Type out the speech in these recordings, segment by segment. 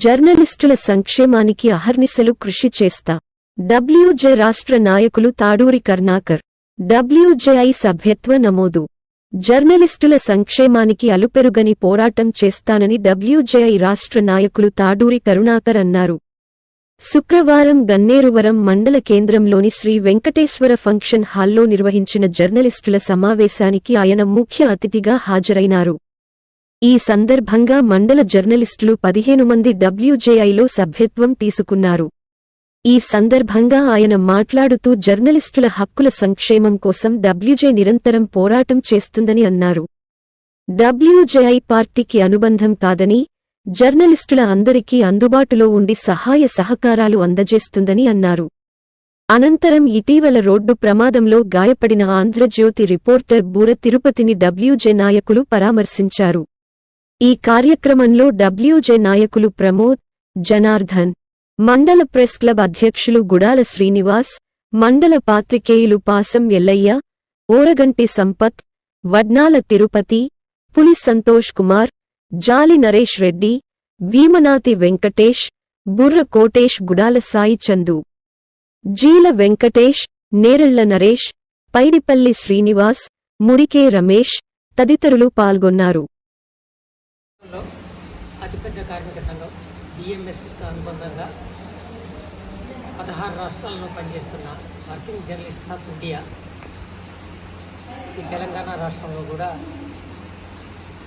జర్నలిస్టుల సంక్షేమానికి అహర్నిశలు కృషి చేస్తా. డబ్ల్యూజే రాష్ట్ర నాయకులు తాడూరి కర్ణాకర్. డబ్ల్యూజేఐ సభ్యత్వ నమోదు. జర్నలిస్టుల సంక్షేమానికి అలుపెరుగని పోరాటం చేస్తానని డబ్ల్యూజేఐ రాష్ట్ర నాయకులు తాడూరి కరుణాకర్ అన్నారు. శుక్రవారం గన్నేరువరం మండల కేంద్రంలోని శ్రీ వెంకటేశ్వర ఫంక్షన్ హాల్లో నిర్వహించిన జర్నలిస్టుల సమావేశానికి ఆయన ముఖ్య అతిథిగా హాజరైనారు. ఈ సందర్భంగా మండల జర్నలిస్టులు పదిహేను మంది డబ్ల్యూజేఐలో సభ్యత్వం తీసుకున్నారు. ఈ సందర్భంగా ఆయన మాట్లాడుతూ జర్నలిస్టుల హక్కుల సంక్షేమం కోసం డబ్ల్యూజే నిరంతరం పోరాటం చేస్తుందని అన్నారు. డబ్ల్యూజేఐ పార్టీకి అనుబంధం కాదని జర్నలిస్టుల అందరికీ అందుబాటులో ఉండి సహాయ సహకారాలు అందజేస్తుందని అన్నారు. అనంతరం ఇటీవల రోడ్డు ప్రమాదంలో గాయపడిన ఆంధ్రజ్యోతి రిపోర్టర్ బూర తిరుపతిని డబ్ల్యూజే నాయకులు పరామర్శించారు. ఈ కార్యక్రమంలో డబ్ల్యూజే నాయకులు ప్రమోద్ జనార్దన్ మండల ప్రెస్ క్లబ్ అధ్యక్షులు గుడాల శ్రీనివాస్ మండల పాత్రికేయులు పాసం ఎల్లయ్య ఓరగంటి సంపత్ వడ్నాల తిరుపతి పులి సంతోష్ కుమార్ జాలి నరేష్ రెడ్డి భీమనాతి వెంకటేష్ బుర్ర కోటేష్ గుడాల సాయి చందు. జీల వెంకటేష్ నేరళ్ళ నరేష్ పైడిపల్లి శ్రీనివాస్ ముడికే రమేష్ తదితరులు పాల్గొన్నారు. రాష్ట్రంలో అతిపెద్ద కార్మిక సంఘం బిఎంఎస్కి అనుబంధంగా పదహారు రాష్ట్రాల్లో పనిచేస్తున్న వర్కింగ్ జర్నలిస్ట్స్ ఆఫ్ ఇండియా ఈ తెలంగాణ రాష్ట్రంలో కూడా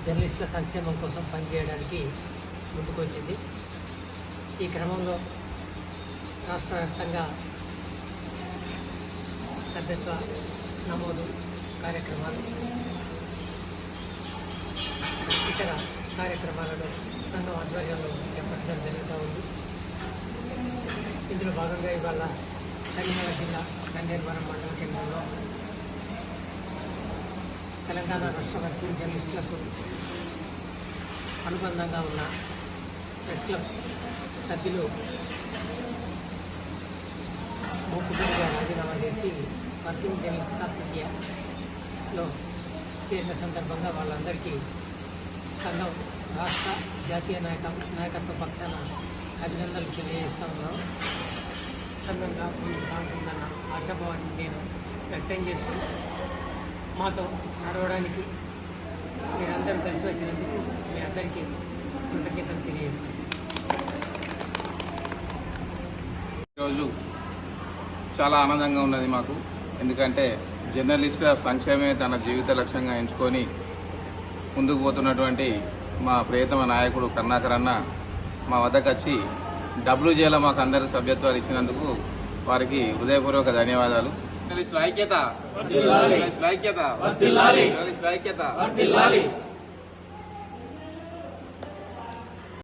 జర్నలిస్టుల సంక్షేమం కోసం పనిచేయడానికి ముందుకొచ్చింది. ఈ క్రమంలో రాష్ట్ర వ్యాప్తంగా సభ్యత్వ నమోదు కార్యక్రమాలు ఇతర కార్యక్రమాలను సంఘం ఆధ్వర్యంలో చేపట్టడం జరుగుతూ ఉంది. ఇందులో భాగంగా ఇవాళ కరీంనగర్ జిల్లా గన్నేరువరం మండల కేంద్రంలో తెలంగాణ రాష్ట్ర వర్కింగ్ జర్నలిస్టులకు అనుబంధంగా ఉన్న ప్రెస్ క్లబ్ సభ్యులు మూకుడుగా రాజీనామా చేసి వర్కింగ్ జర్నలిస్ట్ ఆఫ్ ఇండియాలో చేరిన సందర్భంగా వాళ్ళందరికీ సంఘం రాష్ట్ర జాతీయ నాయక నాయకత్వ పక్షాన అభినందనలు తెలియజేస్తా ఉన్నాం సంఘంగా ముందుకు సాగుతుందన్న ఆశాభావాన్ని నేను వ్యక్తం చేస్తూ మాతో నడవడానికి మీరందరూ కలిసి వచ్చినందుకు మీ అందరికీ కృతజ్ఞతలు తెలియజేస్తాను. ఈరోజు చాలా ఆనందంగా ఉన్నది మాకు. ఎందుకంటే జర్నలిస్టుల సంక్షేమే తన జీవిత లక్ష్యంగా ఎంచుకొని ముందుకు పోతున్నటువంటి మా ప్రియతమ నాయకుడు కరుణాకర్ అన్న మా వద్దకు వచ్చి డబ్ల్యూజేలో మాకు అందరికి సభ్యత్వాలు ఇచ్చినందుకు వారికి హృదయపూర్వక ధన్యవాదాలు. ఐక్యత. ఐక్యత. ఐక్యత.